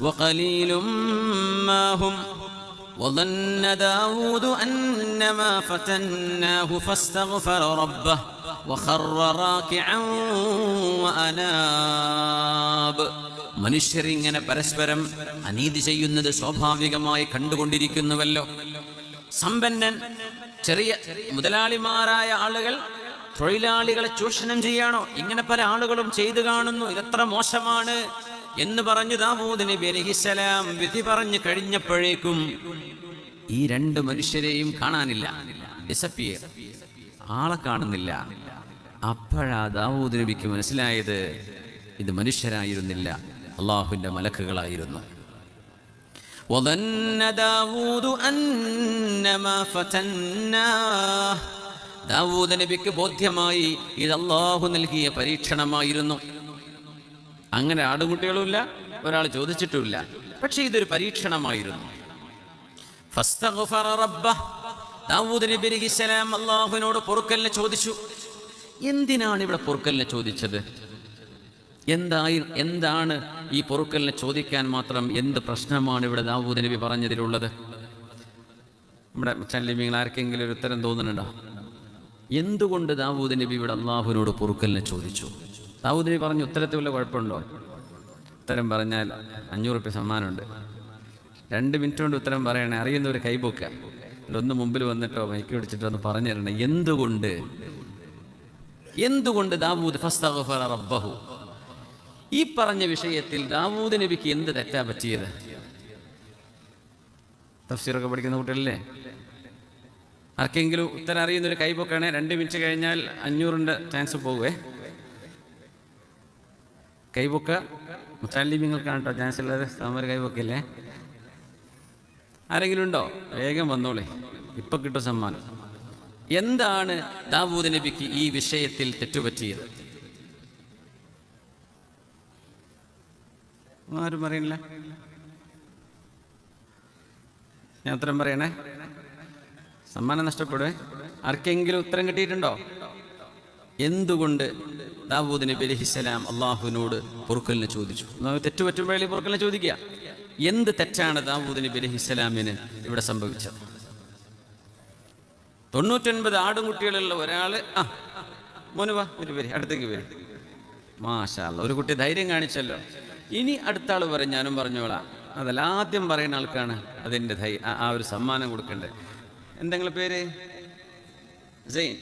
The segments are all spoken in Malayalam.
وقليل ما هم وظن داود أنما فتناه فاستغفر ربه وخر راكعا وأناب മനുഷ്യരിങ്ങനെ പരസ്പരം അനീതി ചെയ്യുന്നത് സ്വാഭാവികമായി കണ്ടുകൊണ്ടിരിക്കുന്നുവല്ലോ സമ്പന്നൻ ചെറിയ മുതലാളിമാരായ ആളുകൾ തൊഴിലാളികളെ ചൂഷണം ചെയ്യാണോ ഇങ്ങനെ പല ആളുകളും ചെയ്തു കാണുന്നു ഇതെത്ര മോശമാണ് എന്ന് പറഞ്ഞു ദാവൂദ് നബി അലഹിസലാം വിധി പറഞ്ഞു കഴിഞ്ഞപ്പോഴേക്കും ഈ രണ്ട് മനുഷ്യരെയും കാണാനില്ല. ഡിസപ്പിയർ ആളെ കാണുന്നില്ല. അപ്പോഴാ ദാവൂദ് നബിക്ക് മനസ്സിലായത് ഇത് മനുഷ്യരായിരുന്നില്ല. അള്ളാഹുവിന്റെ മലക്കുകളായിരുന്നു. ദാവൂദ് നബിക്ക് ബോധ്യമായി ഇത് അള്ളാഹു നൽകിയ പരീക്ഷണമായിരുന്നു. അങ്ങനെ ആടുകുട്ടികളുമില്ല ഒരാൾ ചോദിച്ചിട്ടുമില്ല. പക്ഷെ ഇതൊരു പരീക്ഷണമായിരുന്നു. ദാവൂദ് നബി അള്ളാഹുവിനോട് പൊറുക്കലിനെ ചോദിച്ചു. എന്തിനാണ് ഇവിടെ പൊറുക്കലിനെ ചോദിച്ചത്? എന്തായി എന്താണ് ഈ പൊറുക്കലിനെ ചോദിക്കാൻ മാത്രം എന്ത് പ്രശ്നമാണ് ഇവിടെ ദാവൂദ് നബി പറഞ്ഞതിലുള്ളത്? നമ്മുടെ ചല്ലിമീങ്ങൾ ആർക്കെങ്കിലും ഒരു ഉത്തരം തോന്നുന്നുണ്ടോ? എന്തുകൊണ്ട് ദാവൂദ് നബി ഇവിടെ അള്ളാഹുവിനോട് പൊറുക്കലിനെ ചോദിച്ചു? ദാവൂദ് പറഞ്ഞ ഉത്തരത്തിൽ വല്ല കുഴപ്പമുണ്ടോ? ഉത്തരം പറഞ്ഞാൽ അഞ്ഞൂറ് റുപ്യ സമ്മാനമുണ്ട്. രണ്ട് മിനിറ്റ് കൊണ്ട് ഉത്തരം പറയണേ അറിയുന്നവർ കൈപൊക്ക ഒന്ന് മുമ്പിൽ വന്നിട്ടോ മൈക്ക് പിടിച്ചിട്ടോ ഒന്ന് പറഞ്ഞു തരണേ. എന്തുകൊണ്ട്? എന്തുകൊണ്ട് ദാവൂദ് റബ്ബഹു? ഈ പറഞ്ഞ വിഷയത്തിൽ ദാവൂദ് നബിക്ക് എന്ത് തെറ്റാ പറ്റിയത്? തഫ്സീറൊക്കെ പഠിക്കുന്ന കുട്ടികളല്ലേ? ആർക്കെങ്കിലും ഉത്തരം അറിയുന്നൊരു കൈപൊക്കാണെ രണ്ട് മിനിറ്റ് കഴിഞ്ഞാൽ അഞ്ഞൂറിന്റെ ചാൻസ് പോകുവേ കൈപൊക്ക മുത്താലിമ്യങ്ങൾക്കാണ് കേട്ടോ ചാൻസ് ഇല്ലാതെ താമര കൈപൊക്കല്ലേ ആരെങ്കിലും ഉണ്ടോ? വേഗം വന്നോളേ. ഇപ്പൊ കിട്ടും സമ്മാനം. എന്താണ് ദാവൂദ് നബിക്ക് ഈ വിഷയത്തിൽ തെറ്റുപറ്റിയത്? ആരും പറയണില്ല. ഞാൻ ഉത്തരം പറയണേ. സമ്മാനം നഷ്ടപ്പെടുവേ. ആർക്കെങ്കിലും ഉത്തരം കിട്ടിയിട്ടുണ്ടോ? എന്തുകൊണ്ട് ദാവൂദ് നബി അലഹിസ്സലാം അള്ളാഹുവിനോട് പൊറുക്കലിനെ ചോദിച്ചു? തെറ്റ് പറ്റുമ്പോഴേ പൊറുക്കലിനെ ചോദിക്കുക? എന്ത് തെറ്റാണ് ദാവൂദ് നബി അലഹിസ്സലാമിന് ഇവിടെ സംഭവിച്ചത്? തൊണ്ണൂറ്റൊൻപത് ആടുംകുട്ടികളുള്ള ഒരാൾ ആ മോനുവാ ഒരു പേര് അടുത്തേക്ക് വരും. മാഷാല്ല ഒരു കുട്ടി ധൈര്യം കാണിച്ചല്ലോ. ഇനി അടുത്ത ആൾ പറയും ഞാനും പറഞ്ഞോളാം. അതല്ല ആദ്യം പറയുന്ന ആൾക്കാണ് അതിന്റെ ധൈ ആ- ആ ഒരു സമ്മാനം കൊടുക്കേണ്ടത്. എന്തെങ്കിലും പേര്? ജെയിൻ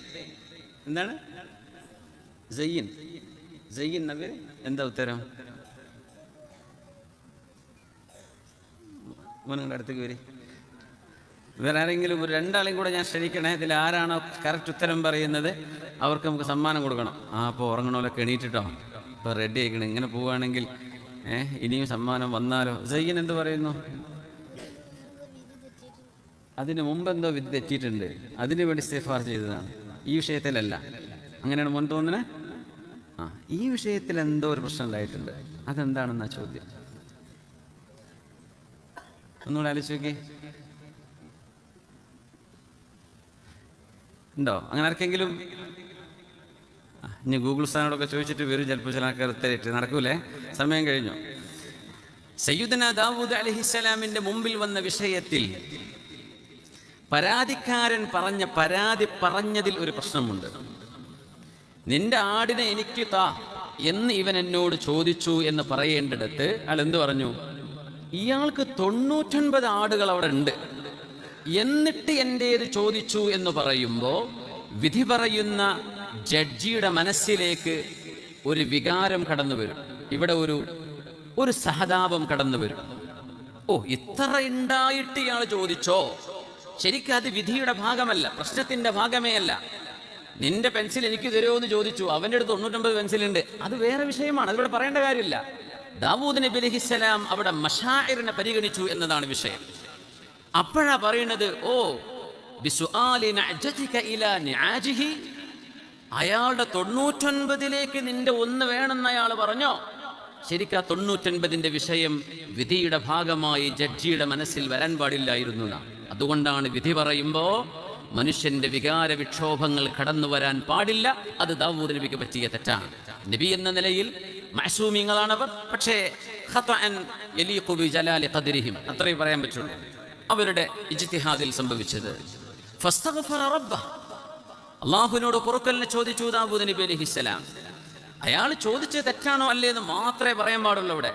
എന്താണ്? ജയ്യൻ സയ്യിൻ എന്ന എന്താ ഉത്തരം മോനുങ്ങളുടെ അടുത്തേക്ക് വരി വേറെ ആരെങ്കിലും ഒരു രണ്ടാളെയും കൂടെ ഞാൻ ക്ഷണിക്കണേ ഇതിൽ ആരാണോ കറക്റ്റ് ഉത്തരം പറയുന്നത് അവർക്ക് നമുക്ക് സമ്മാനം കൊടുക്കണം. ആ അപ്പോൾ ഉറങ്ങണമല്ലോ എണീറ്റിട്ടോ. ഇപ്പോൾ റെഡി ആയിക്കണം. ഇങ്ങനെ പോവുകയാണെങ്കിൽ ഏഹ് ഇനിയും സമ്മാനം വന്നാലോ? സയ്യൻ എന്ത് പറയുന്നു? അതിന് മുമ്പ് എന്തോ വിദ്യ തെറ്റിയിട്ടുണ്ട്. അതിനു വേണ്ടി ഇസ്തിഗ്ഫാർ ചെയ്തതാണ്. ഈ വിഷയത്തിലല്ല. അങ്ങനെയാണ് മോൻ തോന്നുന്നത് ആ ഈ വിഷയത്തിൽ എന്തോ ഒരു പ്രശ്നം ഉണ്ടായിട്ടുണ്ട്. അതെന്താണെന്നാ ചോദ്യം? ഒന്നുകൂടെ ആലോചിച്ച് നോക്കി ഉണ്ടോ? അങ്ങനെ ആർക്കെങ്കിലും? ഇനി ഗൂഗിൾ സ്ഥാനോടൊക്കെ ചോദിച്ചിട്ട് വരും. ചിലപ്പോൾ ചില ആൾക്കാർ ഉത്തരയിട്ട് നടക്കൂലേ? സമയം കഴിഞ്ഞു. സയ്യുദന ദാവൂദ് അലഹിസ്സലാമിന്റെ മുമ്പിൽ വന്ന വിഷയത്തിൽ പരാതിക്കാരൻ പറഞ്ഞ പരാതി പറഞ്ഞതിൽ ഒരു പ്രശ്നമുണ്ട്. നിന്റെ ആടിനെ എനിക്ക് താ എന്ന് ഇവൻ എന്നോട് ചോദിച്ചു എന്ന് പറയേണ്ടിടത്ത് അയാൾ എന്ത് പറഞ്ഞു? ഇയാൾക്ക് തൊണ്ണൂറ്റൊൻപത് ആടുകൾ അവിടെ ഉണ്ട്. എന്നിട്ട് എന്റേത് ചോദിച്ചു എന്ന് പറയുമ്പോൾ വിധി പറയുന്ന ജഡ്ജിയുടെ മനസ്സിലേക്ക് ഒരു വികാരം കടന്നു വരും. ഇവിടെ ഒരു ഒരു സഹതാപം കടന്നു വരും. ഓ ഇത്ര ഉണ്ടായിട്ട് ഇയാൾ ചോദിച്ചോ? ശരിക്കും അത് വിധിയുടെ ഭാഗമല്ല പ്രശ്നത്തിന്റെ ഭാഗമേ അല്ല. നിന്റെ പെൻസിൽ എനിക്ക് തരുമോ എന്ന് ചോദിച്ചു. അവന്റെ അടുത്ത് തൊണ്ണൂറ്റൊമ്പത് പെൻസിലുണ്ട്. അത് വേറെ വിഷയമാണ്. അതിവിടെ പറയേണ്ട കാര്യമില്ല. ദാവൂദ് നബി അലഹിസ്സലാം അവിടെ മഷാഇറിനെ പരിഗണിച്ചു എന്നതാണ് വിഷയം. അപ്പോഴാ പറയുന്നത് ഓ അയാളുടെ തൊണ്ണൂറ്റൊൻപതിലേക്ക് നിന്റെ ഒന്ന് വേണമെന്ന് അയാൾ പറഞ്ഞോ? ശരിക്കാ തൊണ്ണൂറ്റൊൻപതിന്റെ വിഷയം വിധിയുടെ ഭാഗമായി ജഡ്ജിയുടെ മനസ്സിൽ വരാൻ പാടില്ലായിരുന്നു അതുകൊണ്ടാണ് വിധി പറയുമ്പോ മനുഷ്യന്റെ വികാര വിക്ഷോഭങ്ങൾ കടന്നു വരാൻ പാടില്ല. അത് ദാവൂദ് നബിക്ക് പറ്റിയ തെറ്റാണ്. നബി എന്ന നിലയിൽ മാസൂമിങ്ങളാണവർ പക്ഷേ ഖതഅൻ യലീഖു ബിജലാലി ഖദ്രിഹിം. അത്രേ പറയാൻ പറ്റുള്ളൂ. അവരുടെ ഇജ്തിഹാദിൽ സംഭവിച്ചത്. അള്ളാഹുവിനോട് പൊറുക്കലിനെ ചോദിച്ചു ദാവൂദ് നബി അലൈഹിസ്സലാം അയാൾ ചോദിച്ചത് തെറ്റാണോ അല്ലേ എന്ന് മാത്രമേ പറയാൻ പാടുള്ളൂ ഇവിടെ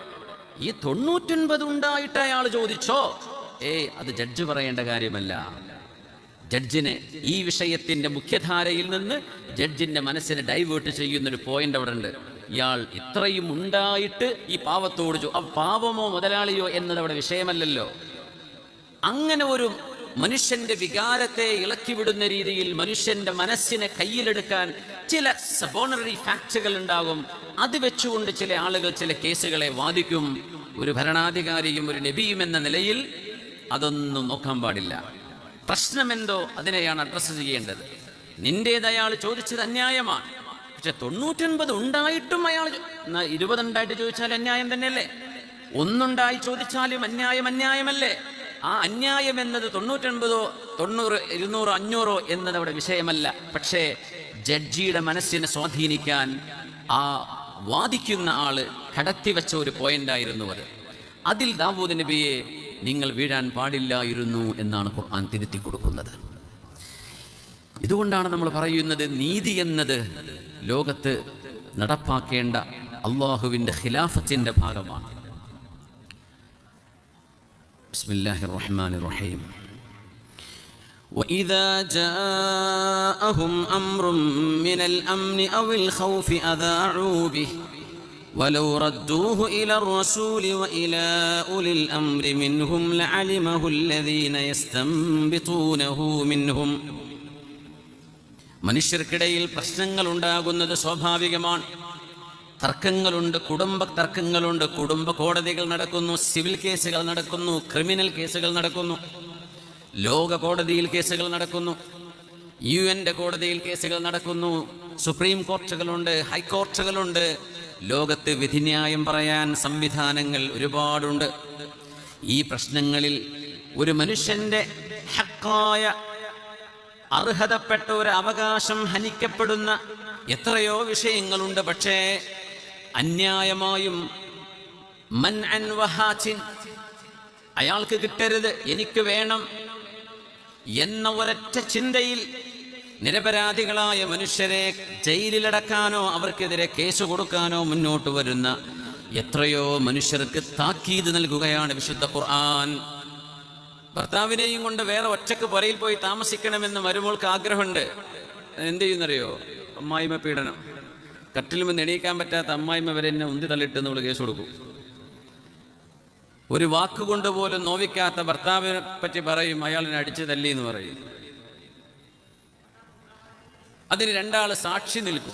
ഈ തൊണ്ണൂറ്റൊൻപത് ഉണ്ടായിട്ട് അയാൾ ചോദിച്ചോ? ഏ അത് ജഡ്ജ് പറയേണ്ട കാര്യമല്ല. ജഡ്ജിനെ ഈ വിഷയത്തിന്റെ മുഖ്യധാരയിൽ നിന്ന് ജഡ്ജിന്റെ മനസ്സിനെ ഡൈവേർട്ട് ചെയ്യുന്ന ഒരു പോയിന്റ് അവിടെ ഉണ്ട്. ഇയാൾ ഇത്രയും ഉണ്ടായിട്ട് ഈ പാവത്തോട് ആ പാവമോ മുതലാളിയോ എന്നത് അവിടെ വിഷയമല്ലല്ലോ. അങ്ങനെ ഒരു മനുഷ്യന്റെ വികാരത്തെ ഇളക്കിവിടുന്ന രീതിയിൽ മനുഷ്യന്റെ മനസ്സിനെ കയ്യിലെടുക്കാൻ ചില സബോണറി ഫാക്റ്റുകൾ ഉണ്ടാകും. അത് വെച്ചുകൊണ്ട് ചില ആളുകൾ ചില കേസുകളെ വാദിക്കും. ഒരു ഭരണാധികാരിയും ഒരു നബിയും എന്ന നിലയിൽ അതൊന്നും നോക്കാൻ പാടില്ല. പ്രശ്നമെന്തോ അതിനെയാണ് അഡ്രസ്സ് ചെയ്യേണ്ടത്. നിന്റേത് അയാൾ ചോദിച്ചത് അന്യായമാണ്. പക്ഷെ തൊണ്ണൂറ്റൊൻപത് ഉണ്ടായിട്ടും അയാൾ ഇരുപതുണ്ടായിട്ട് ചോദിച്ചാൽ അന്യായം തന്നെയല്ലേ? ഒന്നുണ്ടായി ചോദിച്ചാലും അന്യായം അന്യായമല്ലേ? ആ അന്യായം എന്നത് തൊണ്ണൂറ്റൊൻപതോ തൊണ്ണൂറ് ഇരുന്നൂറോ അഞ്ഞൂറോ എന്നത് അവിടെ വിഷയമല്ല. പക്ഷേ ജഡ്ജിയുടെ മനസ്സിനെ സ്വാധീനിക്കാൻ ആ വാദിക്കുന്ന ആൾ കടത്തിവെച്ച ഒരു പോയിന്റായിരുന്നു അത്. അതിൽ ദാവൂദ് നബിയെ നിങ്ങൾ വീഴാൻ പാടില്ലായിരുന്നു എന്നാണ് ഖുർആൻ തിരുത്തി കൊടുക്കുന്നത് ഇതുകൊണ്ടാണ് നമ്മൾ പറയുന്നത് നീതി എന്നത് ലോകത്ത് നടപ്പാക്കേണ്ട അള്ളാഹുവിൻ്റെ ഖിലാഫത്തിൻ്റെ ഭാഗമാണ് بسم الله الرحمن الرحيم وإذا جاءهم أمر من الأمن أو الخوف أذاعوا به ولو ردوه إلى الرسول وإلى أولي الأمر منهم لعلمه الذين يستنبطونه منهم മനുഷ്യർക്കിടയിൽ പ്രശ്നങ്ങൾ ഉണ്ടാകുന്നത് സ്വാഭാവികമാണ് തർക്കങ്ങളുണ്ട് കുടുംബ തർക്കങ്ങളുണ്ട് കുടുംബ കോടതികൾ നടക്കുന്നു സിവിൽ കേസുകൾ നടക്കുന്നു ക്രിമിനൽ കേസുകൾ നടക്കുന്നു ലോക കോടതിയിൽ കേസുകൾ നടക്കുന്നു യു എൻ്റെ കോടതിയിൽ കേസുകൾ നടക്കുന്നു സുപ്രീം കോർട്ടുകളുണ്ട് ഹൈക്കോർട്ടുകളുണ്ട് ലോകത്ത് വിധിന്യായം പറയാൻ സംവിധാനങ്ങൾ ഒരുപാടുണ്ട്. ഈ പ്രശ്നങ്ങളിൽ ഒരു മനുഷ്യന്റെ ഹക്കായ അർഹതപ്പെട്ട ഒരു അവകാശം ഹനിക്കപ്പെടുന്ന എത്രയോ വിഷയങ്ങളുണ്ട്. പക്ഷേ അന്യായമായും മൻ അൻ അയാൾക്ക് കിട്ടരുത് എനിക്ക് വേണം എന്ന ഒരൊറ്റ ചിന്തയിൽ നിരപരാധികളായ മനുഷ്യരെ ജയിലിലടക്കാനോ അവർക്കെതിരെ കേസ് കൊടുക്കാനോ മുന്നോട്ട് വരുന്ന എത്രയോ മനുഷ്യർക്ക് താക്കീത് നൽകുകയാണ് വിശുദ്ധ ഖുർആൻ. ഭർത്താവിനെയും കൊണ്ട് വേറെ ഒറ്റയ്ക്ക് പുറയിൽ പോയി താമസിക്കണമെന്ന് മരുമോൾക്ക് ആഗ്രഹമുണ്ട്. എന്ത് ചെയ്യുന്നറിയോ? അമ്മായിമ പീഡനം. കട്ടിലും നിന്ന് എണീക്കാൻ പറ്റാത്ത അമ്മായിമ വരെ എന്നെ ഉന്തി തള്ളിട്ട് നമ്മൾ കേസ് കൊടുക്കും. ഒരു വാക്കുകൊണ്ട് പോലും നോവിക്കാത്ത ഭർത്താവിനെ പറ്റി പറയും അയാളിനെ അടിച്ചു തല്ലി എന്ന് പറയും. അതിന് രണ്ടാൾ സാക്ഷി നിൽക്കും.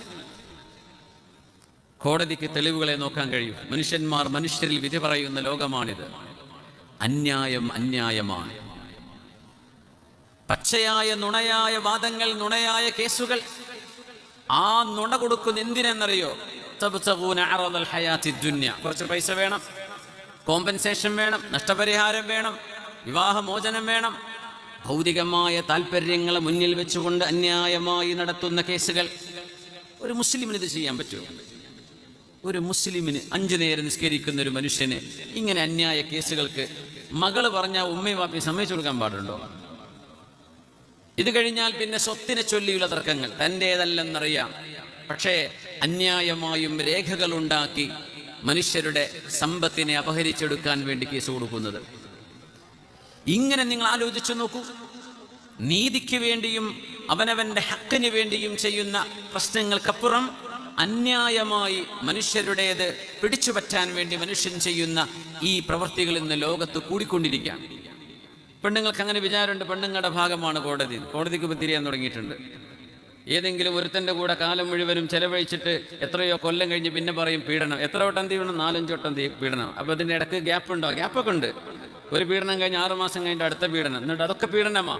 കോടതിക്ക് തെളിവുകളെ നോക്കാൻ കഴിയും. മനുഷ്യന്മാർ മനുഷ്യരിൽ വിധി പറയുന്ന ലോകമാണിത്. അന്യായം അന്യായമാണ്. പച്ചയായ നുണയായ വാദങ്ങൾ നുണയായ കേസുകൾ ആ നുണ കൊടുക്കുന്ന എന്തിനെന്നറിയോ? കുറച്ച് പൈസ വേണം കോമ്പൻസേഷൻ വേണം നഷ്ടപരിഹാരം വേണം വിവാഹമോചനം വേണം ഭൗതികമായ താല്പര്യങ്ങളെ മുന്നിൽ വെച്ചുകൊണ്ട് അന്യായമായി നടത്തുന്ന കേസുകൾ. ഒരു മുസ്ലിമിന് ഇത് ചെയ്യാൻ പറ്റുമോ? ഒരു മുസ്ലിമിന് അഞ്ചു നേരം നിസ്കരിക്കുന്ന ഒരു മനുഷ്യന് ഇങ്ങനെ അന്യായ കേസുകൾക്ക് മകൾ പറഞ്ഞ ഉമ്മയും വാപ്പയും സമ്മതിച്ചു കൊടുക്കാൻ പാടുണ്ടോ? ഇത് കഴിഞ്ഞാൽ പിന്നെ സ്വത്തിനെ ചൊല്ലിയുള്ള തർക്കങ്ങൾ തന്റേതല്ലെന്നറിയാം. പക്ഷേ അന്യായമായും രേഖകൾ ഉണ്ടാക്കി മനുഷ്യരുടെ സമ്പത്തിനെ അപഹരിച്ചെടുക്കാൻ വേണ്ടി കേസ് കൊടുക്കുന്നത്. ഇങ്ങനെ നിങ്ങൾ ആലോചിച്ചു നോക്കൂ. നീതിക്ക് വേണ്ടിയും അവനവന്റെ ഹക്കിന് വേണ്ടിയും ചെയ്യുന്ന പ്രശ്നങ്ങൾക്കപ്പുറം അന്യായമായി മനുഷ്യരുടേത് പിടിച്ചുപറ്റാൻ വേണ്ടി മനുഷ്യൻ ചെയ്യുന്ന ഈ പ്രവൃത്തികൾ ഇന്ന് ലോകത്ത് കൂടിക്കൊണ്ടിരിക്കുകയാണ്. പെണ്ണുങ്ങൾക്ക് അങ്ങനെ വിചാരമുണ്ട്. പെണ്ണുങ്ങളുടെ ഭാഗമാണ് കോടതി. കോടതിക്ക് തിരിയാൻ തുടങ്ങിയിട്ടുണ്ട്. ഏതെങ്കിലും ഒരുത്തന്റെ കൂടെ കാലം മുഴുവനും ചെലവഴിച്ചിട്ട് എത്രയോ കൊല്ലം കഴിഞ്ഞ് പിന്നെ പറയും പീഡനം. എത്ര വട്ടം തീവണം? നാലഞ്ച് വട്ടം തീ പീഡനം. അപ്പോൾ അതിന്റെ ഇടയ്ക്ക് ഗ്യാപ്പ് ഉണ്ടോ ഗ്യാപ്പൊക്കെ ഉണ്ട്. ഒരു പീഡനം കഴിഞ്ഞ് ആറ് മാസം കഴിഞ്ഞിട്ട് അടുത്ത പീഡനം. എന്നിട്ട് അതൊക്കെ പീഡനമാ.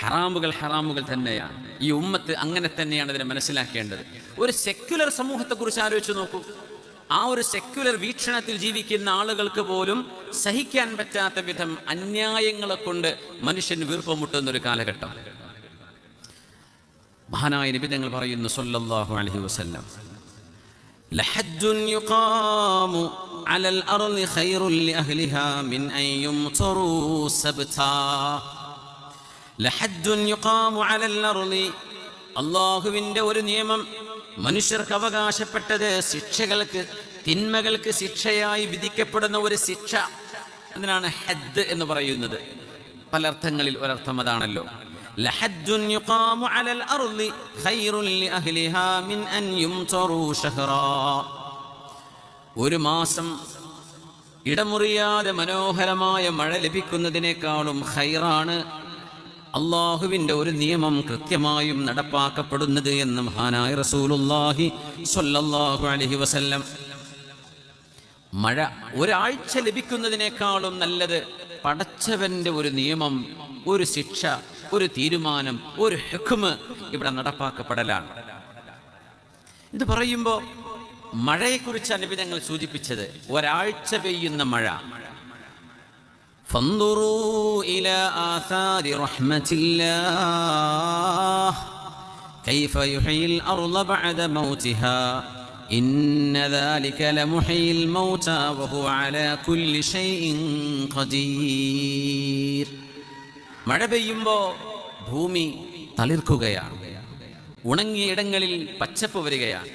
ഹറാമുകൾ ഹറാമുകൾ തന്നെയാണ്. ഈ ഉമ്മത്ത് അങ്ങനെ തന്നെയാണ് ഇതിനെ മനസ്സിലാക്കേണ്ടത്. ഒരു സെക്യുലർ സമൂഹത്തെക്കുറിച്ച് ആലോചിച്ച് നോക്കൂ. ആ ഒരു സെക്യുലർ വീക്ഷണത്തിൽ ജീവിക്കുന്ന ആളുകൾക്ക് പോലും സഹിക്കാൻ പറ്റാത്ത വിധം അന്യായങ്ങളെ കൊണ്ട് മനുഷ്യൻ വീർപ്പമുട്ടുന്ന ഒരു കാലഘട്ടം. മഹാനായ നിബിധങ്ങൾ പറയുന്നു സൊല്ലാഹു അലഹി വസല്ലം. لحج يقام على الأرض خير لأهلها من أن يمطروا سبتا لحج يقام على الأرض അള്ളാഹുവിൻ്റെ ഒരു നിയമം മനുഷ്യർക്ക് അവകാശപ്പെട്ടത് ശിക്ഷകൾക്ക് തിന്മകൾക്ക് ശിക്ഷയായി വിധിക്കപ്പെടുന്ന ഒരു ശിക്ഷ അതിനാണ് ഹദ് എന്ന് പറയുന്നത് പല അർത്ഥങ്ങളിൽ ഒരർത്ഥം അതാണല്ലോ لحج يقام على الأرض خير لأهلها من أن يمطروا شهرا ഒരു മാസം ഇടമുറിയാതെ മനോഹരമായ മഴ ലഭിക്കുന്നതിനേക്കാളും ഹൈറാണ് അള്ളാഹുവിൻ്റെ ഒരു നിയമം കൃത്യമായും നടപ്പാക്കപ്പെടുന്നത് എന്ന് മഹാനായ റസൂലുല്ലാഹി സ്വല്ലല്ലാഹു അലൈഹി വസല്ലം മഴ ഒരാഴ്ച ലഭിക്കുന്നതിനേക്കാളും നല്ലത് പടച്ചവന്റെ ഒരു നിയമം ഒരു ശിക്ഷ ഒരു തീരുമാനം ഒരു ഹുക്കുമ് ഇവിടെ നടപ്പാക്കപ്പെടലാണ് ഇത് പറയുമ്പോൾ മഴയെക്കുറിച്ച് അനുബിധങ്ങൾ സൂചിപ്പിച്ചത് ഒരാഴ്ച പെയ്യുന്ന മഴ فانظروا إلى آثار رحمة الله كيف يحيي الأرض بعد موتها إن ذلك لمحيي الموتى وهو على كل شيء قدير മഴ പെയ്യുമ്പോ ഭൂമി തളിർക്കുകയാണ്. ഉണങ്ങിയ ഇടങ്ങളിൽ പച്ചപ്പ് വരികയാണ്.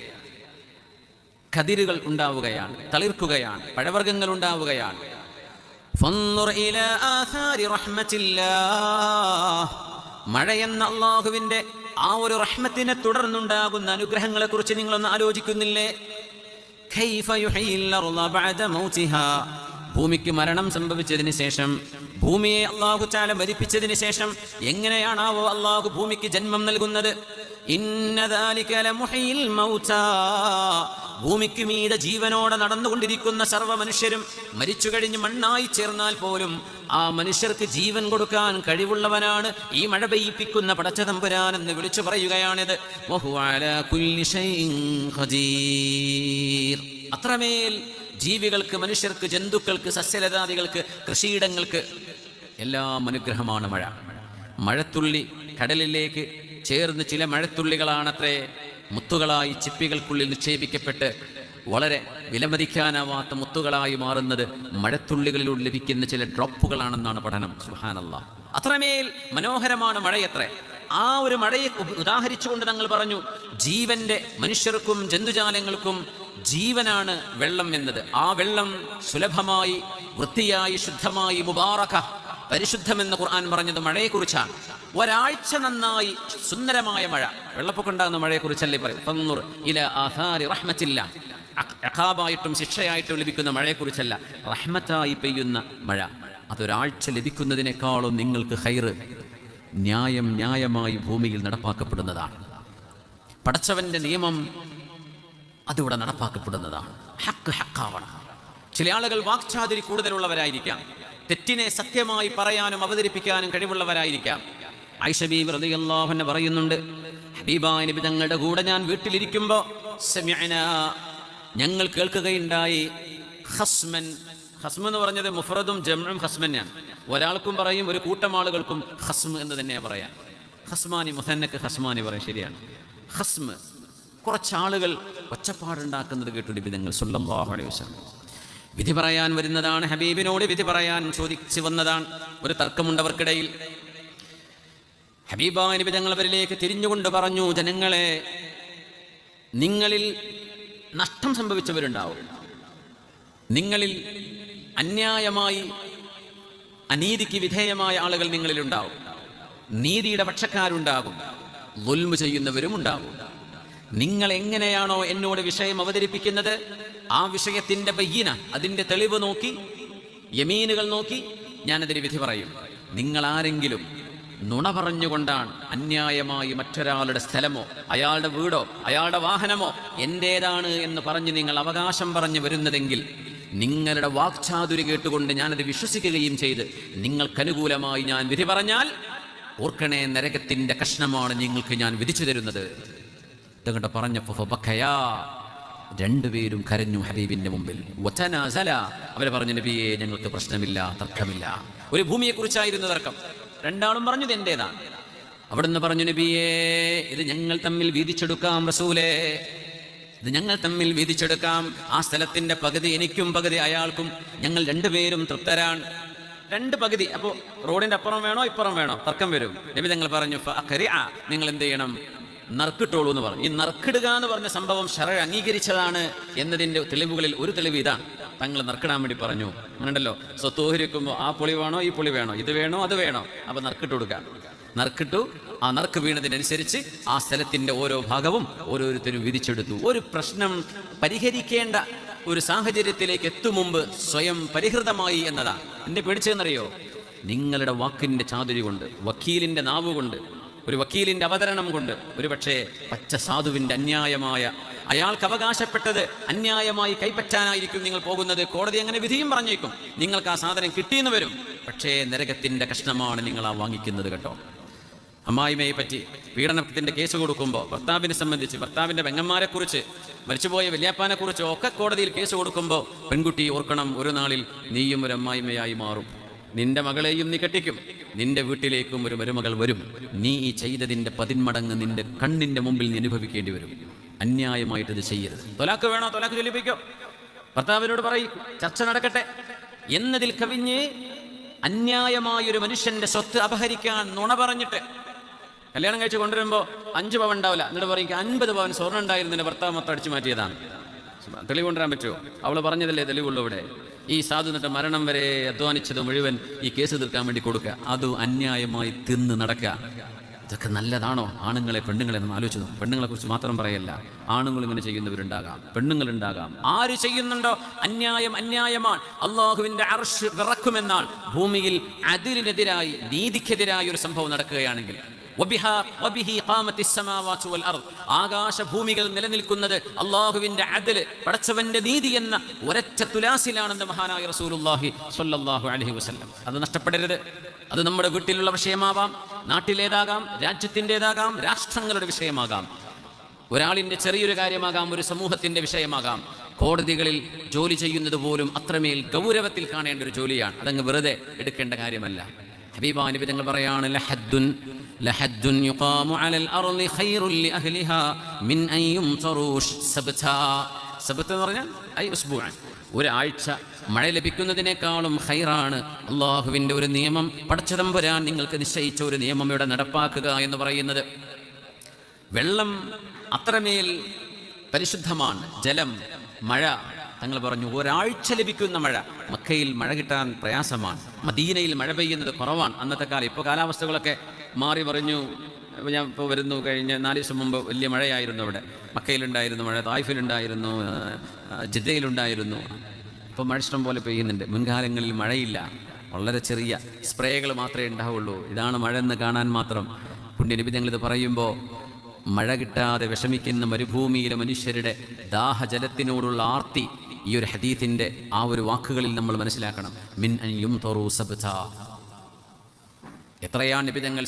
കതിരുകൾ ഉണ്ടാവുകയാണ് തളിർക്കുകയാണ് പഴവർഗങ്ങൾ ഉണ്ടാവുകയാണ്. മഴ എന്ന അള്ളാഹുവിന്റെ ആ ഒരു റഹ്മത്തിനെ തുടർന്നുണ്ടാകുന്ന അനുഗ്രഹങ്ങളെ കുറിച്ച് നിങ്ങളൊന്ന് ആലോചിക്കുന്നില്ലേ? ഭൂമിക്ക് മരണം സംഭവിച്ചതിന് ശേഷം ഭൂമിയെ അള്ളാഹു ചാല മരിപ്പിച്ചതിന് ശേഷം എങ്ങനെയാണാവോ അള്ളാഹു ഭൂമിക്ക് ജന്മം നൽകുന്നത്? ഭൂമിക്ക് മീത ജീവനോടെ നടന്നുകൊണ്ടിരിക്കുന്ന സർവ മനുഷ്യരും മരിച്ചു കഴിഞ്ഞ് മണ്ണായി ചേർന്നാൽ പോലും ആ മനുഷ്യർക്ക് ജീവൻ കൊടുക്കാൻ കഴിവുള്ളവനാണ് ഈ മഴ പെയ്യിപ്പിക്കുന്ന പടച്ചതമ്പുരാൻ എന്ന് വിളിച്ചു പറയുകയാണിത്. അത്രമേൽ ജീവികൾക്ക് മനുഷ്യർക്ക് ജന്തുക്കൾക്ക് സസ്യലതാദികൾക്ക് കൃഷിയിടങ്ങൾക്ക് എല്ലാം അനുഗ്രഹമാണ് മഴ. മഴത്തുള്ളി കടലിലേക്ക് ചേർന്ന് ചില മഴത്തുള്ളികളാണത്രേ മുത്തുകളായി ചിപ്പികൾക്കുള്ളിൽ നിക്ഷേപിക്കപ്പെട്ട് വളരെ വിലമതിക്കാനാവാത്ത മുത്തുകളായി മാറുന്നത് മഴത്തുള്ളികളിലൂടെ ലഭിക്കുന്ന ചില ഡ്രോപ്പുകളാണെന്നാണ് പഠനം. സുഹാനല്ല അത്രമേൽ മനോഹരമാണ് മഴയത്രേ. ആ ഒരു മഴയെ ഉദാഹരിച്ചുകൊണ്ട് തങ്ങൾ പറഞ്ഞു ജീവന്റെ മനുഷ്യർക്കും ജന്തുജാലങ്ങൾക്കും ജീവനാണ് വെള്ളം എന്നത്. ആ വെള്ളം സുലഭമായി വൃത്തിയായി ശുദ്ധമായി മുബാറക പരിശുദ്ധമെന്ന് ഖുർആൻ പറഞ്ഞത് മഴയെക്കുറിച്ചാണ്. ഒരാഴ്ച നന്നായി സുന്ദരമായ മഴ. വെള്ളപ്പൊക്കം ഉണ്ടാകുന്ന മഴയെക്കുറിച്ചല്ലേ പറയും. അഖാബായിട്ടും ശിക്ഷയായിട്ടും ലഭിക്കുന്ന മഴയെക്കുറിച്ചല്ല. റഹ്മത്തായി പെയ്യുന്ന മഴ. അതൊരാഴ്ച ലഭിക്കുന്നതിനേക്കാളും നിങ്ങൾക്ക് ഹൈറ് ന്യായം ന്യായമായി ഭൂമിയിൽ നടപ്പാക്കപ്പെടുന്നതാണ്. പടച്ചവന്റെ നിയമം അതിവിടെ നടപ്പാക്കപ്പെടുന്നതാണ്. ഹക്ക് ഹക്കാവണം. ചില ആളുകൾ വാക്ചാതിരി കൂടുതലുള്ളവരായിരിക്കാം. തെറ്റിനെ സത്യമായി പറയാനും അവതരിപ്പിക്കാനും കഴിവുള്ളവരായിരിക്കാം. ഐഷബീബ് റളിയല്ലാഹുവിനെ പറയുന്നുണ്ട് ഹബീബായ നബി തങ്ങളുടെ കൂടെ ഞാൻ വീട്ടിലിരിക്കുമ്പോൾ ഞങ്ങൾ കേൾക്കുകയുണ്ടായി ഹസ്മൻ ഹസ്മ എന്ന് പറഞ്ഞത് മുഫറദും ജംഉം ഹസ്മന്നെയാണ് ഒരാൾക്കും പറയും ഒരു കൂട്ടം ആളുകൾക്കും ഹസ്മ എന്ന് തന്നെയാണ് പറയാം. ഹസ്മാനി മുസന്നക്ക് ഹസ്മാനി പറയും ശരിയാണ്. ഹസ്മ് കുറച്ചാളുകൾ ഒച്ചപ്പാടുണ്ടാക്കുന്നത് കേട്ടു നിബിതങ്ങൾ വസല്ലം. വിധി പറയാൻ വരുന്നതാണ് ഹബീബിനോട് വിധി പറയാൻ ചോദിച്ചു വന്നതാണ് ഒരു തർക്കമുണ്ട് അവർക്കിടയിൽ ഹബീബായ നിബിതങ്ങൾ അവരിലേക്ക് തിരിഞ്ഞുകൊണ്ട് പറഞ്ഞു ജനങ്ങളെ നിങ്ങളിൽ നഷ്ടം സംഭവിച്ചവരുണ്ടാവും. നിങ്ങളിൽ അന്യായമായി അനീതിക്ക് വിധേയമായ ആളുകൾ നിങ്ങളിലുണ്ടാവും. നീതിയുടെ പക്ഷക്കാരുണ്ടാകും. ലുൽമ് ചെയ്യുന്നവരും ഉണ്ടാകും നിങ്ങൾ എങ്ങനെയാണോ എന്നോട് വിഷയം അവതരിപ്പിക്കുന്നത്? ആ വിഷയത്തിന്റെ ബയ്യന അതിന്റെ തെളിവ് നോക്കി യമീനുകൾ നോക്കി ഞാനതിന് വിധി പറയും. നിങ്ങൾ ആരെങ്കിലും നുണ പറഞ്ഞുകൊണ്ടാണ് അന്യായമായി മറ്റൊരാളുടെ സ്ഥലമോ അയാളുടെ വീടോ അയാളുടെ വാഹനമോ എന്റേതാണ് എന്ന് പറഞ്ഞ് നിങ്ങൾ അവകാശം പറഞ്ഞു വരുന്നതെങ്കിൽ നിങ്ങളുടെ വാക്ചാതുരി കേട്ടുകൊണ്ട് ഞാനത് വിശ്വസിക്കുകയും ചെയ്ത് നിങ്ങൾക്കനുകൂലമായി ഞാൻ വിധി പറഞ്ഞാൽ ഓർക്കണേ നരകത്തിന്റെ കഷ്ണമാണ് നിങ്ങൾക്ക് ഞാൻ വിധിച്ചു തരുന്നത്. ഇതങ്ങോട്ട് പറഞ്ഞപ്പോ രണ്ടുപേരും കരഞ്ഞു ഹബീബിന്റെ മുമ്പിൽ. അവരെ പറഞ്ഞു നബിയെ ഞങ്ങൾക്ക് പ്രശ്നമില്ല തർക്കമില്ല. ഒരു ഭൂമിയെക്കുറിച്ചായിരുന്നു തർക്കം. രണ്ടാളും പറഞ്ഞു എന്റേതാണ്. അവിടുന്ന് പറഞ്ഞു നബിയേ ഇത് ഞങ്ങൾ തമ്മിൽ വീതിച്ചെടുക്കാം റസൂലേ. ഇത് ഞങ്ങൾ തമ്മിൽ വീതിച്ചെടുക്കാം. ആ സ്ഥലത്തിന്റെ പകുതി എനിക്കും പകുതി അയാൾക്കും. ഞങ്ങൾ രണ്ടുപേരും തൃപ്തരാണ്. രണ്ട് പകുതി. അപ്പോൾ റോഡിന്റെ അപ്പുറം വേണോ ഇപ്പുറം വേണോ? തർക്കം വരും. നബി ഞങ്ങൾ പറഞ്ഞു. നിങ്ങൾ എന്ത് ചെയ്യണം? നറുക്കിട്ടോളൂ എന്ന് പറഞ്ഞു. ഈ നറുക്കിടുക എന്ന് പറഞ്ഞ സംഭവം ശരൺ അംഗീകരിച്ചതാണ് എന്നതിന്റെ തെളിവുകളിൽ ഒരു തെളിവ് ഇതാണ് തങ്ങൾ നറുക്കിടാൻ വേണ്ടി പറഞ്ഞു. അങ്ങനെയുണ്ടല്ലോ. സ്വത്തോഹരിക്കുമ്പോൾ ആ പൊളി വേണോ ഈ പൊളി വേണോ ഇത് വേണോ അത് വേണോ? അപ്പൊ നറുക്കിട്ട് കൊടുക്കാം നറുക്കിട്ടു. ആ നറുക്ക് വീണതിനനുസരിച്ച് ആ സ്ഥലത്തിന്റെ ഓരോ ഭാഗവും ഓരോരുത്തരും വിധിച്ചെടുത്തു ഒരു പ്രശ്നം പരിഹരിക്കേണ്ട ഒരു സാഹചര്യത്തിലേക്ക് എത്തും മുമ്പ് സ്വയം പരിഹൃതമായി എന്നതാണ് എന്റെ പേടിച്ചതെന്നറിയോ? നിങ്ങളുടെ വാക്കിന്റെ ചാതുരി കൊണ്ട് വക്കീലിന്റെ നാവ് കൊണ്ട് ഒരു വക്കീലിന്റെ അവതരണം കൊണ്ട് ഒരു പക്ഷേ പച്ച സാധുവിന്റെ അന്യായമായ അയാൾക്ക് അവകാശപ്പെട്ടത് അന്യായമായി കൈപ്പറ്റാനായിരിക്കും നിങ്ങൾ പോകുന്നത്. കോടതി അങ്ങനെ വിധിയും പറഞ്ഞേക്കും. നിങ്ങൾക്ക് ആ സാധനം കിട്ടിയെന്ന് വരും. പക്ഷേ നരകത്തിന്റെ കഷ്ണമാണ് നിങ്ങൾ ആ വാങ്ങിക്കുന്നത് കേട്ടോ. അമ്മായിമയെ പറ്റി പീഡനത്തിന്റെ കേസ് കൊടുക്കുമ്പോൾ ഭർത്താവിനെ സംബന്ധിച്ച് ഭർത്താവിന്റെ വെങ്ങന്മാരെ കുറിച്ച് മരിച്ചുപോയ വല്യാപ്പാനെ കുറിച്ചോ ഒക്കെ കോടതിയിൽ കേസ് കൊടുക്കുമ്പോൾ പെൺകുട്ടി ഓർക്കണം ഒരു നാളിൽ നീയും ഒരു അമ്മായിമയായി മാറും. നിന്റെ മകളെയും നീ കെട്ടിക്കും. നിന്റെ വീട്ടിലേക്കും ഒരു മരുമകൾ വരും. നീ ഈ ചെയ്തതിന്റെ പതിന്മടങ്ങ് നിന്റെ കണ്ണിന്റെ മുമ്പിൽ നീ അനുഭവിക്കേണ്ടി വരും. അന്യായമായിട്ട് ഇത് ചെയ്യരുത്. തൊലാക്ക് വേണോ? തൊലാക്ക് ചൊല്ലിപ്പിക്കോ. ഭർത്താവിനോട് പറയും. ചർച്ച നടക്കട്ടെ. എന്നതിൽ കവിഞ്ഞ് അന്യായമായൊരു മനുഷ്യന്റെ സ്വത്ത് അപഹരിക്കാൻ നുണ പറഞ്ഞിട്ട് കല്യാണം കഴിച്ച് കൊണ്ടുവരുമ്പോൾ അഞ്ച് പവൻ ഉണ്ടാവില്ല. എന്നിട്ട് പറയും "എനിക്ക് അൻപത് പവൻ സ്വർണം ഉണ്ടായിരുന്നു. ഭർത്താവ് മൊത്തം അടിച്ചു മാറ്റിയതാണ്. തെളിവ് കൊണ്ടുവരാൻ പറ്റുമോ? അവൾ പറഞ്ഞതല്ലേ തെളിവുള്ളൂ ഇവിടെ. ഈ സാധു എന്നിട്ട് മരണം വരെ അധ്വാനിച്ചത് മുഴുവൻ ഈ കേസ് തീർക്കാൻ വേണ്ടി കൊടുക്കുക. അത് അന്യായമായി തിന്ന് നടക്കുക. ഇതൊക്കെ നല്ലതാണോ? ആണുങ്ങളെ പെണ്ണുങ്ങളെ നമ്മൾ ആലോചിച്ചു. പെണ്ണുങ്ങളെ കുറിച്ച് മാത്രം പറയല്ല. ആണുങ്ങൾ ഇങ്ങനെ ചെയ്യുന്നവരുണ്ടാകാം. പെണ്ണുങ്ങളുണ്ടാകാം ആര് ചെയ്യുന്നുണ്ടോ? അന്യായം അന്യായമാണ്. അള്ളാഹുവിന്റെ അർഷ് വിറക്കുമെന്നാണ് ഭൂമിയിൽ അതിരിനെതിരായി നീതിക്കെതിരായി ഒരു സംഭവം നടക്കുകയാണെങ്കിൽ ആകാശഭൂമികൾ നിലനിൽക്കുന്നത് അള്ളാഹുവിന്റെ അതിൽ പടച്ചവന്റെ നീതി എന്ന ഒരൊറ്റ തുലാസിലാണെന്ന് മഹാനായ റസൂലുള്ളാഹി സ്വല്ലല്ലാഹു അലൈഹി വസല്ലം. അത് നഷ്ടപ്പെടരുത്. അത് നമ്മുടെ വീട്ടിലുള്ള വിഷയമാവാം നാട്ടിലേതാകാം രാജ്യത്തിന്റെതാകാം രാഷ്ട്രങ്ങളുടെ വിഷയമാകാം. ഒരാളിന്റെ ചെറിയൊരു കാര്യമാകാം ഒരു സമൂഹത്തിന്റെ വിഷയമാകാം. കോടതികളിൽ ജോലി ചെയ്യുന്നത് പോലും അത്രമേൽ ഗൗരവത്തിൽ കാണേണ്ട ഒരു ജോലിയാണ്. അതങ്ങ് വെറുതെ എടുക്കേണ്ട കാര്യമല്ല. ഹബീബാ നബി തങ്ങൾ പറയാണ് ലഹദ്ദുൻ ലഹദ്ദുൻ യുഖാമു അലൽ അർളി ഖൈറുൽ ലിഅഹ്ലിഹാ മിൻ അൻ യുംതറൂ സബ്താ സബ്ത എന്ന് പറഞ്ഞാൽ ഐ ഉസ്ബുഅൻ. ഒരാഴ്ച മഴ ലഭിക്കുന്നതിനേക്കാളും ഹൈറാണ് അള്ളാഹുവിന്റെ ഒരു നിയമം പടച്ചതമ്പുരാൻ നിങ്ങൾക്ക് നിശ്ചയിച്ച ഒരു നിയമം ഇവിടെ നടപ്പാക്കുക എന്ന് പറയുന്നത്. വെള്ളം അത്രമേൽ പരിശുദ്ധമാണ്. ജലം മഴ തങ്ങൾ പറഞ്ഞു ഒരാഴ്ച ലഭിക്കുന്ന മഴ. മക്കയിൽ മഴ കിട്ടാൻ പ്രയാസമാണ്. മദീനയിൽ മഴ പെയ്യുന്നത് കുറവാണ്. അന്നത്തെ കാലം ഇപ്പോൾ കാലാവസ്ഥകളൊക്കെ മാറി പറഞ്ഞു ഞാൻ ഇപ്പോൾ വരുന്നു കഴിഞ്ഞ നാല് ദിവസം മുമ്പ് വലിയ മഴയായിരുന്നു അവിടെ. മക്കയിലുണ്ടായിരുന്നു മഴ തായ്ഫിലുണ്ടായിരുന്നു ജിദ്ദയിലുണ്ടായിരുന്നു. ഇപ്പോൾ മഴ ഇഷ്ടം പോലെ പെയ്യുന്നുണ്ട്. മുൻകാലങ്ങളിൽ മഴയില്ല. വളരെ ചെറിയ സ്പ്രേകൾ മാത്രമേ ഉണ്ടാവുള്ളൂ. ഇതാണ് മഴ എന്ന് കാണാൻ മാത്രം. പുണ്യനബി ഞങ്ങളിത് പറയുമ്പോൾ മഴ കിട്ടാതെ വിഷമിക്കുന്ന മരുഭൂമിയിലെ മനുഷ്യരുടെ ദാഹജലത്തിനോടുള്ള ആർത്തി ഈ ഒരു ഹദീത്തിന്റെ ആ ഒരു വാക്കുകളിൽ നമ്മൾ മനസ്സിലാക്കണം. മിൻ അൻ യുംതറൂ സബ്ത. എത്രയാണ് നിബിതങ്ങൾ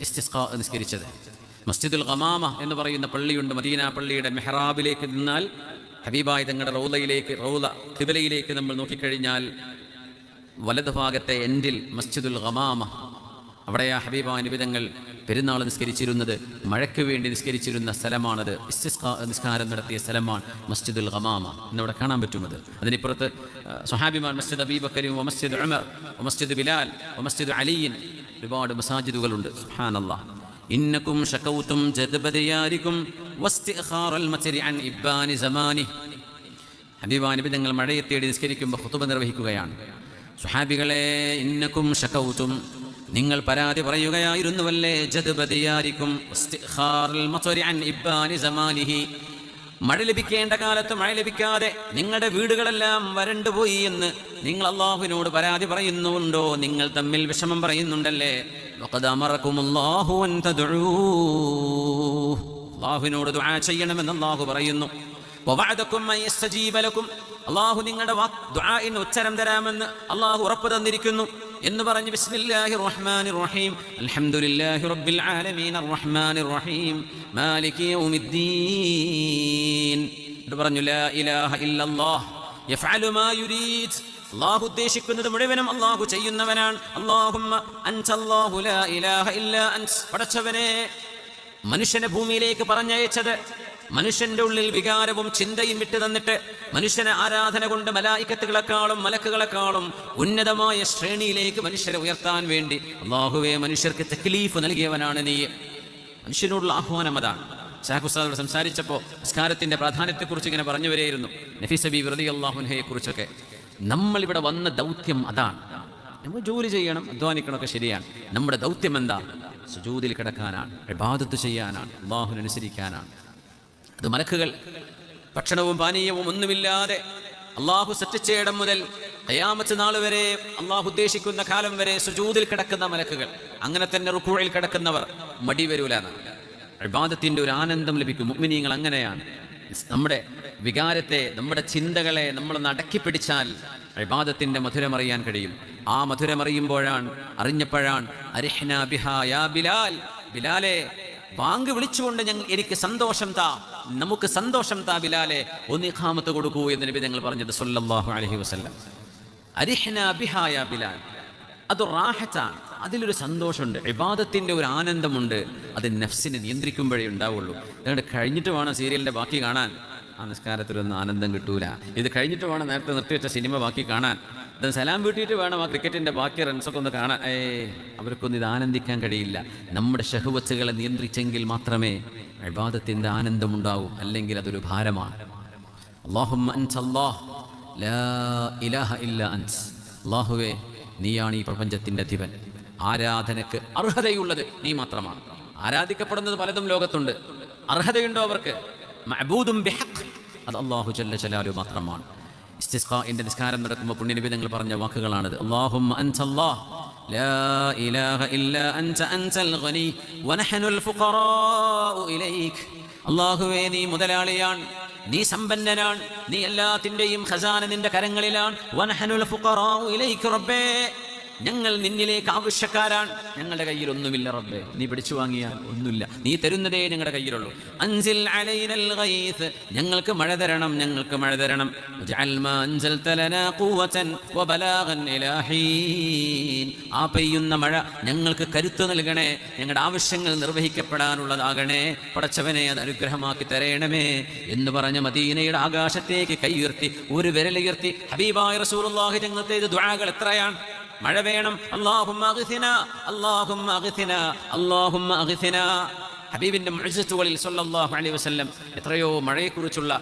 ഇസ്തിസ്ഖാ നിസ്കരിച്ചത്? മസ്ജിദുൽ ഖമാമ എന്ന് പറയുന്ന പള്ളിയുണ്ട്. മദീന പള്ളിയുടെ മെഹ്റാബിലേക്ക് നിന്നാൽ ഹബീബായ തങ്ങളുടെ റൗലയിലേക്ക് റൗല തിബലയിലേക്ക് നമ്മൾ നോക്കിക്കഴിഞ്ഞാൽ വലതുഭാഗത്തെ എൻഡിൽ മസ്ജിദുൽ ഖമാമ. അവിടെ ആ ഹബീബാ നിബിതങ്ങൾ പെരുന്നാൾ നിസ്കരിച്ചിരുന്നത് മഴയ്ക്ക് വേണ്ടി നിസ്കരിച്ചിരുന്ന സ്ഥലമാണത്. നിസ്കാരം നടത്തിയ സ്ഥലമാണ് മസ്ജിദുൽ ഹമാമ എന്നവിടെ കാണാൻ പറ്റുന്നത്. അതിനിപ്പുറത്ത് ആ, സ്വഹാബിമാർ മസ്ജിദ് അബീബക്കരും മസ്ജിദ് ഉമർ മസ്ജിദ് ബിലാൽ മസ്ജിദ് അലിയിൻ ഒരുപാട് മസാജിദുകളുണ്ട്. സുബ്ഹാനല്ലാഹ് ഇന്നക്കും ഷക്കൗത്തും ജദ്ബദിയാരിക്കും വസ്തിഖാറൽ മത്സരി അൻ ഇബ്ബാനി സമാനി. ഹബീബാനിബി നിങ്ങൾ മഴയെ തേടി നിസ്കരിക്കുമ്പോൾ ഹുതുബ നിർവഹിക്കുകയാണ്. സുഹാബികളെ ഇന്നക്കും ഷക്കൗത്തും നിങ്ങൾ പരാതി പറയുകയായിരുന്നുവല്ലേ? ജതുപതിയായിരിക്കും മഴ ലഭിക്കേണ്ട കാലത്ത് മഴ ലഭിക്കാതെ നിങ്ങളുടെ വീടുകളെല്ലാം വരണ്ടുപോയി എന്ന് നിങ്ങൾ അള്ളാഹുവിനോട് പരാതി പറയുന്നുണ്ടോ? നിങ്ങൾ തമ്മിൽ വിഷമം പറയുന്നുണ്ടല്ലേ? അള്ളാഹുവിനോട് ദുആ ചെയ്യണമെന്ന് അള്ളാഹു പറയുന്നു. അള്ളാഹു നിങ്ങളുടെ ഉച്ചരം തരാമെന്ന് അള്ളാഹു ഉറപ്പ് തന്നിരിക്കുന്നു. എന്ന് പറഞ്ഞ് ബിസ്മില്ലാഹി റഹ്മാനിർ റഹീം അൽഹംദുലില്ലാഹി റബ്ബിൽ ആലമീൻ അർറഹ്മാനിർ റഹീം മാലികി യൗമിദ്ദീൻ. ഇത് പറഞ്ഞു ലാ ഇലാഹ ഇല്ലല്ലാഹ്. യഫ്അലു മാ യുരീദ്. അള്ളാഹു ഉദ്ദേശിക്കുന്നത് മുഴുവനും അള്ളാഹു ചെയ്യുന്നവനാണ്. അല്ലാഹുമ്മ അൻതല്ലാഹു ലാ ഇലാഹ ഇല്ല അൻസ്. പടച്ചവനെ മനുഷ്യനെ ഭൂമിയിലേക്ക് പറഞ്ഞയച്ചത് മനുഷ്യന്റെ ഉള്ളിൽ വികാരവും ചിന്തയും വിട്ടു തന്നിട്ട് മനുഷ്യനെ ആരാധന കൊണ്ട് മലായിക്കത്തുകളെക്കാളും മലക്കുകളെക്കാളും ഉന്നതമായ ശ്രേണിയിലേക്ക് മനുഷ്യരെ ഉയർത്താൻ വേണ്ടി അള്ളാഹുവെ മനുഷ്യർക്ക് തെക്ലീഫ് നൽകിയവനാണ് നീ. മനുഷ്യനോടുള്ള ആഹ്വാനം അതാണ്. ഷാഖുസാദോട് സംസാരിച്ചപ്പോൾ സംസ്കാരത്തിന്റെ പ്രാധാന്യത്തെക്കുറിച്ച് ഇങ്ങനെ പറഞ്ഞു വരെയായിരുന്നു. നഫീസബി വെറുതെ അള്ളാഹുനഹയെ കുറിച്ചൊക്കെ. നമ്മൾ ഇവിടെ വന്ന ദൗത്യം അതാണ്. നമ്മൾ ജോലി ചെയ്യണം അധ്വാനിക്കണമൊക്കെ ശരിയാണ്. നമ്മുടെ ദൗത്യം എന്താ? സുജൂതിൽ കിടക്കാനാണ് ഇബാദത്ത് ചെയ്യാനാണ് അള്ളാഹുനനുസരിക്കാനാണ് അത് മലക്കുകൾ. ഭക്ഷണവും പാനീയവും ഒന്നുമില്ലാതെ അള്ളാഹു സൃഷ്ടിച്ചയിടം മുതൽ കയാമത്ത് നാൾ വരെ അള്ളാഹു ഉദ്ദേശിക്കുന്ന കാലം വരെ സുജൂതിൽ കിടക്കുന്ന മലക്കുകൾ. അങ്ങനെ തന്നെ റുക്കൂഴിൽ കിടക്കുന്നവർ മടി വരൂലാണ് ഇബാദത്തിന്റെ ഒരു ആനന്ദം ലഭിക്കും. മുഗ്മിനീങ്ങൾ അങ്ങനെയാണ്. നമ്മുടെ വികാരത്തെ നമ്മുടെ ചിന്തകളെ നമ്മളൊന്ന് അടക്കി പിടിച്ചാൽ ഇബാദത്തിന്റെ മധുരമറിയാൻ കഴിയും. ആ മധുരമറിയുമ്പോഴാണ് അറിഞ്ഞപ്പോഴാണ് അരിഹ്ന ബിഹാ യാ ബിലാൽ. ബിലാലെ വാങ്ക് വിളിച്ചുകൊണ്ട് ഞങ്ങൾ എനിക്ക് സന്തോഷം താ. നമുക്ക് സന്തോഷം താ ബിലാലെ ഒന്ന് ഇഖാമത്ത് കൊടുക്കൂ എന്ന് നബി ഞങ്ങൾ പറഞ്ഞത് സല്ലല്ലാഹു അലൈഹി വസല്ലം. അരിഹ്ന ബിഹാ യാ ബിലാൽ. അത് റാഹത്താണ് അതിലൊരു സന്തോഷമുണ്ട്. ഇബാദത്തിന്റെ ഒരു ആനന്ദമുണ്ട്. അത് നഫ്സിനെ നിയന്ത്രിക്കുമ്പോഴേ ഉണ്ടാവുള്ളൂ. അതുകൊണ്ട് കഴിഞ്ഞിട്ട് വേണം സീരിയലിന്റെ ബാക്കി കാണാൻ. ആ നിസ്കാരത്തിലൊന്നും ആനന്ദം കിട്ടൂല. ഇത് കഴിഞ്ഞിട്ട് വേണം നേരത്തെ നിർത്തിവെച്ച സിനിമ ബാക്കി കാണാൻ. ഇത് സലാം വീട്ടിയിട്ട് വേണം ആ ക്രിക്കറ്റിന്റെ ബാക്കി റൺസൊക്കെ ഒന്ന് കാണാൻ. ഏ അവർക്കൊന്നും ഇത് ആനന്ദിക്കാൻ കഴിയില്ല. നമ്മുടെ ഷഹുവച്ചുകളെ നിയന്ത്രിച്ചെങ്കിൽ മാത്രമേ ഇബാദത്തിന്റെ ആനന്ദമുണ്ടാവൂ അല്ലെങ്കിൽ അതൊരു ഭാരമാണ്. ഇലാഹ ഇല്ല അള്ളാഹുവേ നീയാണ് ഈ പ്രപഞ്ചത്തിന്റെ അധിപൻ. ആരാധനക്ക് അർഹതയുള്ളത് നീ മാത്രമാണ്. ആരാധിക്കപ്പെടുന്നത് പലതും ലോകത്തുണ്ട്. അർഹതയുണ്ടോ അവർക്ക്? മഅബൂദും ബിഹഖ്. അത് അള്ളാഹു ജല്ല ജലാലു മാത്രമാണ് ഇസ്തിസ്ഖാഇന്റെ നിസ്കാരം നടക്കുമ്പോൾ പുണ്യനിബിധങ്ങൾ പറഞ്ഞ വാക്കുകളാണിത് അള്ളാഹുമ്മ അൻത അല്ലാഹ് لا إله إلا أنت أنت الغني ونحن الفقراء إليك അള്ളാഹുവേ നീ മുതലാളിയാണ് നീ സമ്പന്നനാണ് നീ എല്ലാത്തിൻ്റെയും ഖസാന നിന്റെ കരങ്ങളിലാണ് വനഹനുൽ ഫുഖറാഉ ഇലൈക റബ്ബേ ഞങ്ങൾ നിന്നിലേക്ക് ആവശ്യക്കാരാണ്. ഞങ്ങളുടെ കയ്യിൽ ഒന്നുമില്ല റബ്ബേ. നീ പിടിച്ചു വാങ്ങിയ ഒന്നുമില്ല. നീ തരുന്നതേ ഞങ്ങളുടെ കയ്യിലുള്ളൂ. അൻസിൽ അലൈനൽ ഗൈസ്. ഞങ്ങൾക്ക് മഴ തരണം ഞങ്ങൾക്ക് മഴ തരണം. ജഅൽ ഖുവതൻ വബലാഗൻ ആ പെയ്യുന്ന മഴ ഞങ്ങൾക്ക് കരുത്തു നൽകണേ. ഞങ്ങളുടെ ആവശ്യങ്ങൾ നിർവഹിക്കപ്പെടാനുള്ളതാകണേ. പടച്ചവനെ അത് അനുഗ്രഹമാക്കി തരയണമേ എന്ന് പറഞ്ഞ മദീനയുടെ ആകാശത്തേക്ക് കൈ ഉയർത്തി ഒരു വിരലുയർത്തി ഹബീബായ റസൂലുള്ളാഹി ഞങ്ങൾക്ക് ദുആകൾ എത്രയാണ്? മഴ വേണം. അള്ളാഹും അള്ളാഹും അള്ളാഹും ഹബീബിന്റെ മുഅ്ജിസത്തുകളിൽ സല്ലല്ലാഹു അലൈഹി വസല്ലം എത്രയോ മഴയെക്കുറിച്ചുള്ള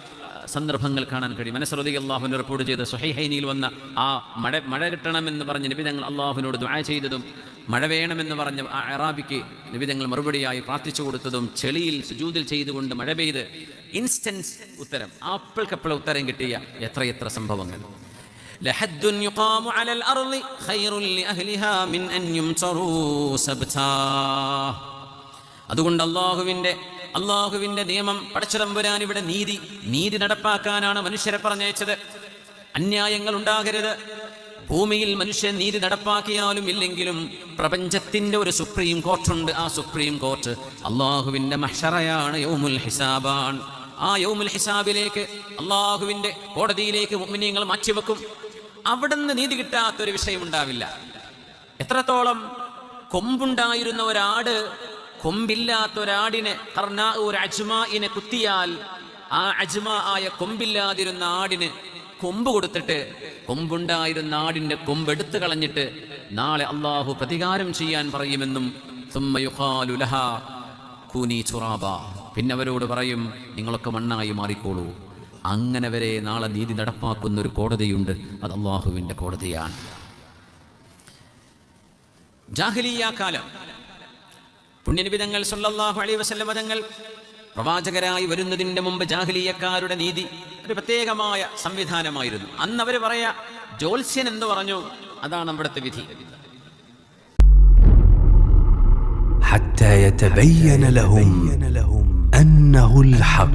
സന്ദർഭങ്ങൾ കാണാൻ കഴിയും. മനസ്സറുതി അള്ളാഹുവിന് റിപ്പോർട്ട് ചെയ്ത സുഹൈഹൈനിയിൽ വന്ന ആ മഴ മഴ കിട്ടണമെന്ന് പറഞ്ഞ് നബി അള്ളാഹുവിനോട് ദുആ ചെയ്തതും മഴ വേണമെന്ന് പറഞ്ഞ ആ അറാബിക്ക് നബി മറുപടിയായി പ്രാർത്ഥിച്ചു കൊടുത്തതും ചെളിയിൽ സുജൂതിൽ ചെയ്തുകൊണ്ട് മഴ പെയ്ത് ഇൻസ്റ്റൻസ് ഉത്തരം ആപ്പിൾക്കപ്പിൾ ഉത്തരം കിട്ടിയ എത്രയെത്ര സംഭവങ്ങൾ. لحد يقام على الأرض خير لأهلها من أن يمتروا سبتا അതുകൊണ്ട് അള്ളാഹുവിൻ്റെ അള്ളാഹുവിൻ്റെ നിയമം പടച്ചതമ്പുരാൻ ഇവിടെ നീതി നീതി നടപ്പാക്കാനാണ് മനുഷ്യരെ പറഞ്ഞയച്ചത് അന്യായങ്ങൾ ഉണ്ടാകരുത് ഭൂമിയിൽ മനുഷ്യൻ നീതി നടപ്പാക്കിയാലും ഇല്ലെങ്കിലും പ്രപഞ്ചത്തിന്റെ ഒരു സുപ്രീം കോർട്ടുണ്ട് ആ സുപ്രീം കോർട്ട് അള്ളാഹുവിന്റെ മഷറയാണ് യൗമുൽ ഹിസാബാണ് ആ യൗമുൽ ഹിസാബിലേക്ക് അള്ളാഹുവിന്റെ കോടതിയിലേക്ക് മുഅ്മിനീങ്ങൾ മാറ്റിവെക്കും അവിടെ നിന്ന് നീതി കിട്ടാത്തൊരു വിഷയമുണ്ടാവില്ല. എത്രത്തോളം കൊമ്പുണ്ടായിരുന്ന ഒരാട് കൊമ്പില്ലാത്ത ഒരാടിനെ കർണ ഒരു അജ്മാഇനെ കുത്തിയാൽ ആ അജ്മാ ആയ കൊമ്പില്ലാതിരുന്ന ആടിന് കൊമ്പ് കൊടുത്തിട്ട് കൊമ്പുണ്ടായിരുന്ന ആടിന്റെ കൊമ്പ് എടുത്തു കളഞ്ഞിട്ട് നാളെ അള്ളാഹു പ്രതികാരം ചെയ്യാൻ പറയുമെന്നും പിന്നെ അവരോട് പറയും നിങ്ങളൊക്കെ മണ്ണായി മാറിക്കോളൂ. അങ്ങനെ വരെ നാളെ നീതി നടപ്പാക്കുന്ന ഒരു കോടതിയുണ്ട് അത് അള്ളാഹുവിൻ്റെ കോടതിയാണ് ജാഹലിയ കാലം പുണ്യനിബിതങ്ങൾ സല്ലല്ലാഹു അലൈഹി വസല്ലമ തങ്ങൾ പ്രവാചകരായി വരുന്നതിന്റെ മുമ്പ് ജാഹലിയക്കാരുടെ നീതി ഒരു പ്രത്യേകമായ സംവിധാനമായിരുന്നു അന്ന് അവർ പറയാ ജോത്സ്യൻ എന്ന് പറഞ്ഞു അതാണ് അവിടുത്തെ വിധി حتى يتبين لهم أنه الحق